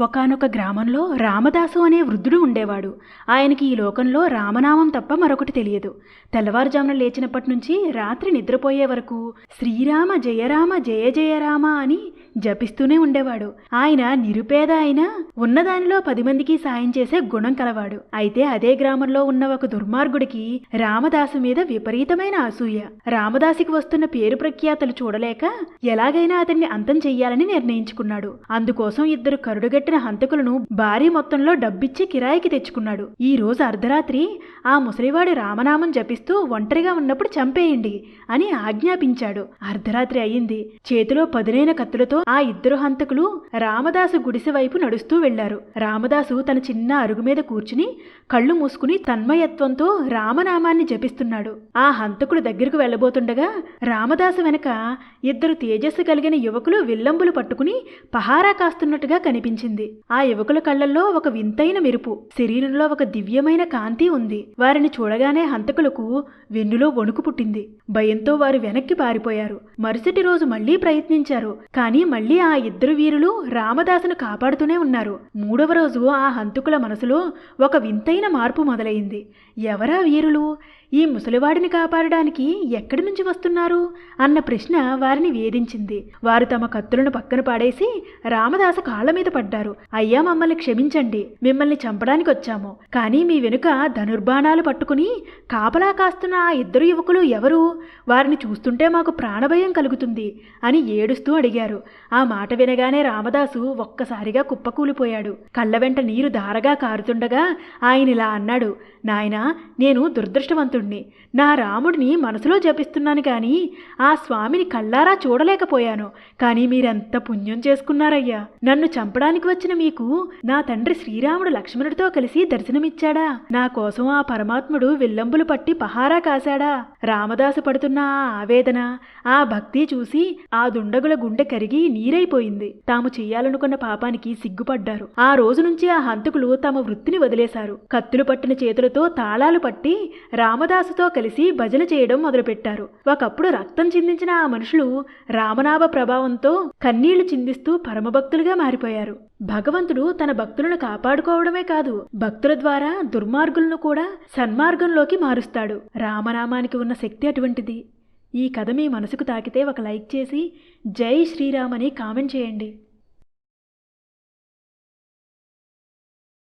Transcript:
ఒకానొక గ్రామంలో రామదాసు అనే వృద్ధుడు ఉండేవాడు. ఆయనకి ఈ లోకంలో రామనామం తప్ప మరొకటి తెలియదు. తెల్లవారుజామున లేచినప్పటి నుంచి రాత్రి నిద్రపోయే వరకు శ్రీరామ జయరామ జయ జయరామ అని జపిస్తూనే ఉండేవాడు. ఆయన నిరుపేద అయినా ఉన్నదానిలో పది మందికి సాయం చేసే గుణం కలవాడు. అయితే అదే గ్రామంలో ఉన్న ఒక దుర్మార్గుడికి రామదాసు మీద విపరీతమైన అసూయ. రామదాసికి వస్తున్న పేరు ప్రఖ్యాతలు చూడలేక ఎలాగైనా అతన్ని అంతం చెయ్యాలని నిర్ణయించుకున్నాడు. అందుకోసం ఇద్దరు కరుడుగట్టిన హంతకులను భారీ మొత్తంలో డబ్బిచ్చి కిరాయికి తెచ్చుకున్నాడు. ఈ రోజు అర్ధరాత్రి ఆ ముసలివాడు రామనామం జపిస్తూ ఒంటరిగా ఉన్నప్పుడు చంపేయండి అని ఆజ్ఞాపించాడు. అర్ధరాత్రి అయింది చేతిలో పదునైన కత్తులతో ఆ ఇద్దరు హంతకులు రామదాసు గుడిసె వైపు నడుస్తూ వెళ్ళారు రామదాసు తన చిన్న అరుగు మీద కూర్చుని కళ్ళు మూసుకుని తన్మయత్వంతో రామనామాన్ని జపిస్తున్నాడు. ఆ హంతకుడు దగ్గరకు వెళ్ళబోతుండగా రామదాసు వెనక ఇద్దరు తేజస్సు కలిగిన యువకులు విల్లంబులు పట్టుకుని పహారా కాస్తున్నట్టుగా కనిపించింది. ఆ యువకుల కళ్ళల్లో ఒక వింతైన మెరుపు శరీరంలో ఒక దివ్యమైన కాంతి ఉంది. వారిని చూడగానే హంతకులకు వెన్నులో వణుకు పుట్టింది. భయంతో వారు వెనక్కి పారిపోయారు. మరుసటి రోజు మళ్ళీ ప్రయత్నించారు కానీ మళ్ళీ ఆ ఇద్దరు వీరులు రామదాసును కాపాడుతూనే ఉన్నారు. మూడవ రోజు ఆ హంతకుల మనసులో ఒక వింతైన మార్పు మొదలైంది. ఎవరా వీరులు? ఈ ముసలివాడిని కాపాడడానికి ఎక్కడి నుంచి వస్తున్నారు? అన్న ప్రశ్న వారిని వేధించింది. వారు తమ కత్తులను పక్కన పాడేసి రామదాసు కాళ్ళ మీద పడ్డారు. అయ్యా మమ్మల్ని క్షమించండి. మిమ్మల్ని చంపడానికి వచ్చాము. కానీ మీ వెనుక ధనుర్బాణాలు పట్టుకుని కాపలా కాస్తున్న ఆ ఇద్దరు యువకులు ఎవరు? వారిని చూస్తుంటే మాకు ప్రాణభయం కలుగుతుంది అని ఏడుస్తూ అడిగారు. ఆ మాట వినగానే రామదాసు ఒక్కసారిగా కుప్పకూలిపోయాడు. కళ్ళ వెంట నీరు ధారగా కారుతుండగా ఆయన ఇలా అన్నాడు నాయనా నేను దురదృష్టవంతుడు భగవంతుణ్ణి నా రాముడిని మనసులో జపిస్తున్నాను కానీ ఆ స్వామిని కళ్ళారా చూడలేకపోయాను. కానీ మీరెంత పుణ్యం చేసుకున్నారయ్యా. నన్ను చంపడానికి వచ్చిన మీకు నా తండ్రి శ్రీరాముడు లక్ష్మణుడితో కలిసి దర్శనమిచ్చాడా? నా కోసం ఆ పరమాత్ముడు విల్లంబులు పట్టి పహారా కాశాడా? రామదాసు పడుతున్న ఆ ఆవేదన ఆ భక్తి చూసి ఆ దుండగుల గుండె కరిగి నీరైపోయింది. తాము చేయాలనుకున్న పాపానికి సిగ్గుపడ్డారు. ఆ రోజు నుంచి ఆ హంతకులు తమ వృత్తిని వదిలేశారు. కత్తులు పట్టిన చేతులతో తాళాలు పట్టి రామదాసుతో కలిసి భజన చేయడం మొదలుపెట్టారు. ఒకప్పుడు రక్తం చిందించిన ఆ మనుషులు రామనాభ ప్రభావంతో కన్నీళ్ళు చిందిస్తూ పరమభక్తులుగా మారిపోయారు. భగవంతుడు తన భక్తులను కాపాడుకోవడమే కాదు భక్తుల ద్వారా దుర్మార్గులను కూడా సన్మార్గంలోకి మారుస్తాడు. రామనామానికి ఉన్న శక్తి అటువంటిది. ఈ కథ మీ మనసుకు తాకితే ఒక లైక్ చేసి జై శ్రీరామ్ అని కామెంట్ చేయండి.